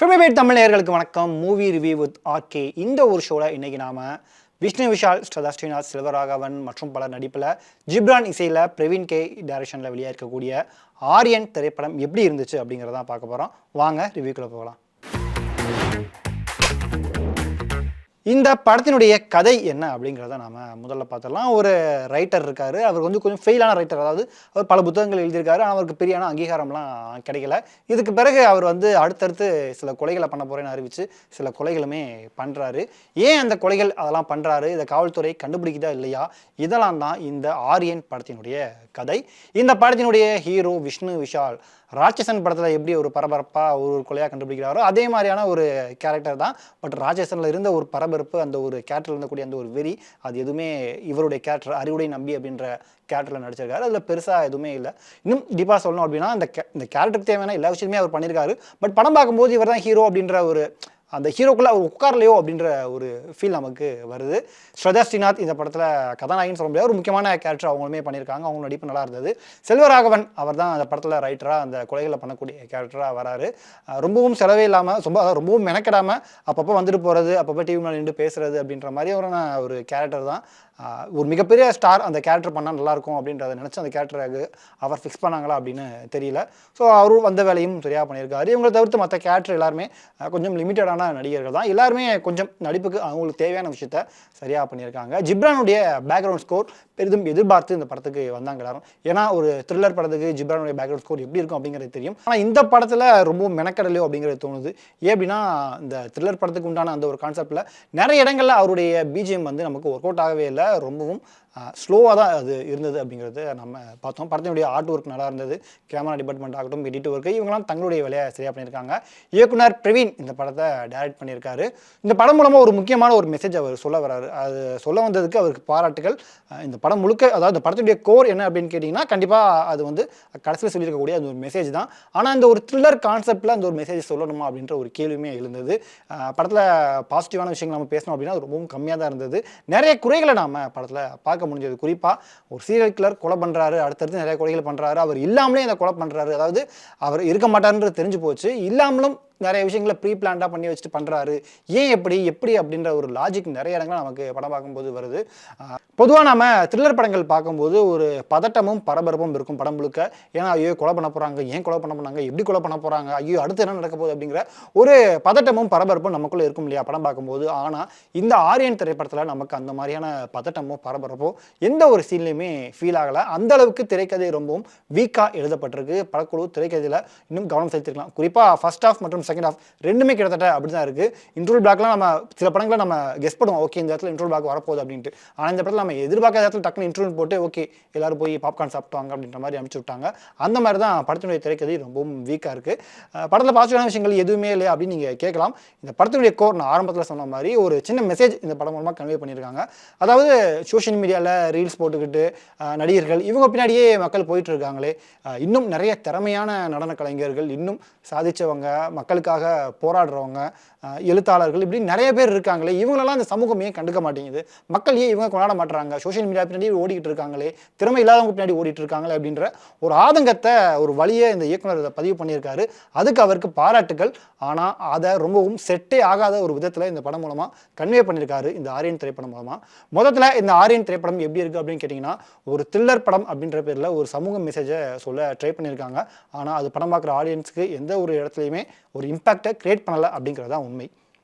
ஃபில்மிபேட் தமிழர்களுக்கு வணக்கம். Movie review with RK இந்த ஒரு ஷோவில் இன்றைக்கி நாம விஷ்ணு விஷால் ஸ்ரதா ஸ்ரீநாத் செல்வராகவன் மற்றும் பலர் நடிப்பில் ஜிப்ரான் இசையில் பிரவீன் கே டைரக்ஷனில் வெளியாக இருக்கக்கூடிய ஆரியன் திரைப்படம் எப்படி இருந்துச்சு அப்படிங்கிறதான் பார்க்க போகிறோம் வாங்க ரிவ்யூக்குள்ளே போகலாம். இந்த படத்தினுடைய கதை என்ன அப்படிங்கிறத நாம் முதல்ல பார்த்துடலாம். ஒரு ரைட்டர் இருக்கார். அவர் வந்து கொஞ்சம் ஃபெயிலான ரைட்டர் அதாவது அவர் பல புத்தகங்கள் எழுதியிருக்காரு. ஆனால் அவருக்கு பெரியான அங்கீகாரம்லாம் கிடைக்கல. இதுக்கு பிறகு அவர் வந்து அடுத்தடுத்து சில கொலைகளை பண்ண போறேன்னு அறிவித்து சில கொலைகளுமே பண்ணுறாரு ஏன் அந்த கொலைகள் அதெல்லாம் பண்ணுறாரு இதை காவல்துறை கண்டுபிடிக்குதா இல்லையா? இதெல்லாம் தான் இந்த ஆரியன் படத்தினுடைய கதை. இந்த படத்தினுடைய ஹீரோ விஷ்ணு விஷால் ராட்சசன் படத்தில் எப்படி ஒரு பரபரப்பாக ஒரு ஒரு கொலையாக கண்டுபிடிக்கிறாரோ அதே மாதிரியான ஒரு கேரக்டர் தான். பட் ராட்சசனில் இருந்த ஒரு பரபரப்பு அந்த ஒரு கேரக்டரில் இருந்தக்கூடிய அந்த ஒரு வெறி அது எதுவுமே இவருடைய கேரக்டர் அறிவுடை நம்பி அப்படின்ற கேரக்டரில் நடிச்சிருக்காரு. அதில் பெருசாக எதுவுமே இல்லை. இன்னும் டீப்பாக சொல்லணும் அப்படின்னா அந்த ca- இந்த கேரக்டருக்கு தேவையான எல்லா விஷயமே அவர் பண்ணியிருக்காரு பட் படம் பார்க்கும்போது இவர் தான் ஹீரோ அப்படின்ற ஒரு அந்த ஹீரோக்குள்ளே அவர் உட்காரலையோ அப்படின்ற ஒரு ஃபீல் நமக்கு வருது. ஸ்ரதா ஸ்ரீநாத் இந்த படத்தில் கதாநாயகன் சொல்ல முடியாது. ஒரு முக்கியமான கேரக்டர் அவங்களுமே பண்ணியிருக்காங்க. அவங்க நடிப்பு நல்லா இருந்தது. செல்வராகவன் அவர் தான் அந்த படத்தில் ரைட்டராக அந்த கொலைகளை பண்ணக்கூடிய கேரக்டராக வராரு. ரொம்பவும் செலவே இல்லாமல் ரொம்ப ரொம்பவும் மெனக்கெடாமல் அப்பப்போ வந்துட்டு போகிறது அப்பப்போ டிவி மேலே நின்று பேசுறது அப்படின்ற மாதிரியான ஒரு கேரக்டர் தான். ஒரு மிகப்பெரிய ஸ்டார் அந்த கேரக்டர் பண்ணால் நல்லாயிருக்கும் அப்படின்றத நினச்சி அந்த கேரக்டருக்கு அவர் ஃபிக்ஸ் பண்ணாங்களா அப்படின்னு தெரியல. ஸோ அவரும் வந்த வேலையும் சரியாக பண்ணியிருக்காரு. இவங்களை தவிர்த்து மற்ற கேரக்டர் எல்லாருமே கொஞ்சம் லிமிட்டடான நடிகர்கள் தான். எல்லாருமே கொஞ்சம் நடிப்புக்கு அவங்களுக்கு தேவையான விஷயத்த சரியாக பண்ணியிருக்காங்க. ஜிப்ரானுடைய பேக்ரவுண்ட் ஸ்கோர் பெரிதும் எதிர்பார்த்து இந்த படத்துக்கு வந்தாங்க எல்லாரும். ஏன்னா ஒரு த்ரில்லர் படத்துக்கு ஜிப்ரானுடைய பேக்ரவுண்ட் ஸ்கோர் எப்படி இருக்கும் அப்படிங்கிறது தெரியும். ஆனால் இந்த படத்தில் ரொம்ப மெனக்கடலையோ அப்படிங்கிறது தோணுது. ஏன் அப்படின்னா இந்த த்ரில்லர் படத்துக்கு உண்டான அந்த ஒரு கான்செப்டில் நிறைய இடங்களில் அவருடைய பிஜிஎம் வந்து நமக்கு ஒர்க் அவுட் ஆகவே இல்லை. ரொம்பவும் ஸ்லோவாக தான் அது இருந்தது அப்படிங்கிறது நம்ம பார்த்தோம். படத்தினுடைய ஆர்ட் ஒர்க் நல்லா இருந்தது. கேமரா டிபார்ட்மெண்ட் ஆகட்டும் எடிட் ஒர்க்கு இவங்கெல்லாம் தங்களுடைய வேலையை சரியாக பண்ணியிருக்காங்க. இயக்குனர் பிரவீன் இந்த படத்தை டைரக்ட் பண்ணியிருக்காரு. இந்த படம் மூலமாக ஒரு முக்கியமான ஒரு மெசேஜ் அவர் சொல்ல வராரு. அது சொல்ல வந்ததுக்கு அவருக்கு பாராட்டுகள். இந்த படம் முழுக்க அதாவது இந்த படத்துடைய கோர் என்ன அப்படின்னு கேட்டிங்கன்னா கண்டிப்பாக அது வந்து கடைசியில் சொல்லியிருக்கக்கூடிய அந்த ஒரு மெசேஜ் தான். ஆனால் அந்த ஒரு த்ரில்லர் கான்செப்டில் அந்த ஒரு மெசேஜ் சொல்லணுமா அப்படின்ற ஒரு கேள்வியுமே எழுந்தது. படத்தில் பாசிட்டிவான விஷயங்கள் நம்ம பேசணும் அப்படின்னா அது ரொம்பவும் கம்மியாக தான் இருந்தது. நிறைய குறைகளை நாம் படத்தில் பார்க்க முடிஞ்சது. குறிப்பாக ஒரு சீரியல் கில்லர் கொலை பண்ணுறாரு அடுத்தடுத்து நிறைய கொலைகள் பண்ணுறாரு அவர் இல்லாமலே அந்த கொலை பண்ணுறாரு அதாவது அவர் இருக்க மாட்டாருன்றது தெரிஞ்சு போச்சு. இல்லாமலும் நிறைய விஷயங்களை ப்ரீ பிளான்டாக பண்ணி வச்சுட்டு பண்ணுறாரு ஏன் எப்படி எப்படி அப்படின்ற ஒரு லாஜிக் நிறைய இடங்கள் நமக்கு படம் பார்க்கும்போது வருது. பொதுவாக நம்ம த்ரில்லர் படங்கள் பார்க்கும்போது ஒரு பதட்டமும் பரபரப்பும் இருக்கும் படம் முழுக்க. ஏன்னா ஐயோ கொலை பண்ண போகிறாங்க ஏன் கொலை பண்ண போனாங்க எப்படி கொலை பண்ண போகிறாங்க ஐயோ அடுத்து என்ன நடக்க போகுது அப்படிங்கிற ஒரு பதட்டமும் பரபரப்பும் நமக்குள்ளே இருக்கும் இல்லையா படம் பார்க்கும்போது. ஆனால் இந்த ஆரியன் திரைப்படத்தில் நமக்கு அந்த மாதிரியான பதட்டமோ பரபரப்போ எந்த ஒரு சீன்லையுமே ஃபீல் ஆகலை. அந்த அளவுக்கு திரைக்கதை ரொம்பவும் வீக்காக எழுதப்பட்டிருக்கு. படக்குழு திரைக்கதையில் இன்னும் கவனம் செலுத்திருக்கலாம். குறிப்பாக ஃபர்ஸ்ட் ஆஃப் மற்றும் செகண்ட் ஆஃப் ரெண்டுமே கிட்டத்தட்ட அப்படி தான் இருக்குது இன்ட்ரோல் பிளாக்லாம் நம்ம சில படங்களை நம்ம கெஸ் பண்ணுவோம். ஓகே இந்த இடத்துல இன்ட்ரோல் பிளாக் வரப்போகுது அப்படின்ட்டு. ஆனால் இந்த படத்தில் நம்ம எதிர்பார்க்காத இடத்துல டக்குனு இன்ட்ரோல் போட்டு ஓகே எல்லாரும் போய் பாப்கார்ன் சாப்பிட்டாங்க அப்படின்ற மாதிரி அனுப்பிச்சு விட்டாங்க. அந்த மாதிரி தான் படத்தினுடைய திரைக்கதை ரொம்பவும் வீக்காக இருக்குது படத்தில் பாசிட்டிவான விஷயங்கள் எதுவுமே இல்லை அப்படின்னு நீங்கள் கேட்கலாம். இந்த படத்தினுடைய கோர் நான் ஆரம்பத்தில் சொன்ன மாதிரி ஒரு சின்ன மெசேஜ் இந்த படம் மூலமாக கன்வே பண்ணியிருக்காங்க. அதாவது சோஷியல் மீடியாவில் ரீல்ஸ் போட்டுக்கிட்டு நடிகர்கள் இவங்க பின்னாடியே மக்கள் போயிட்டு இருக்காங்களே. இன்னும் நிறைய திறமையான நடன கலைஞர்கள் இன்னும் சாதிச்சவங்க உரிமைகளுக்காக போராடுறவங்க எழுத்தாளர்கள் இப்படி நிறைய பேர் இருக்காங்களே இவங்களெல்லாம் இந்த சமூகம் ஏன் கண்டுக்க மாட்டேங்குது? மக்கள் ஏன் இவங்க கொண்டாட மாட்டுறாங்க சோஷியல் மீடியா பின்னாடி ஓடிக்கிட்டு இருக்காங்களே திறமை இல்லாதவங்க பின்னாடி ஓடிட்டு இருக்காங்களே அப்படின்ற ஒரு ஆதங்கத்தை ஒரு வழியை இந்த இயக்குனர் இதை பதிவு பண்ணியிருக்காரு. அதுக்கு அவருக்கு பாராட்டுகள். ஆனால் அதை ரொம்பவும் செட்டே ஆகாத ஒரு விதத்தில் இந்த படம் மூலமாக கன்வே பண்ணியிருக்காரு இந்த ஆரியன் திரைப்படம் மூலமாக முதல்ல இந்த ஆரியன் திரைப்படம் எப்படி இருக்குது அப்படின்னு கேட்டிங்கன்னா ஒரு த்ரில்லர் படம் அப்படின்ற பேரில் ஒரு சமூக மெசேஜை சொல்ல ட்ரை பண்ணியிருக்காங்க. ஆனால் அது படம் பார்க்குற ஆடியன்ஸுக்கு எந்த ஒரு இடத்துலையுமே ஒரு இம்பாக்டை கிரியேட் பண்ணலை அப்படிங்கிறது தான் உண்மை.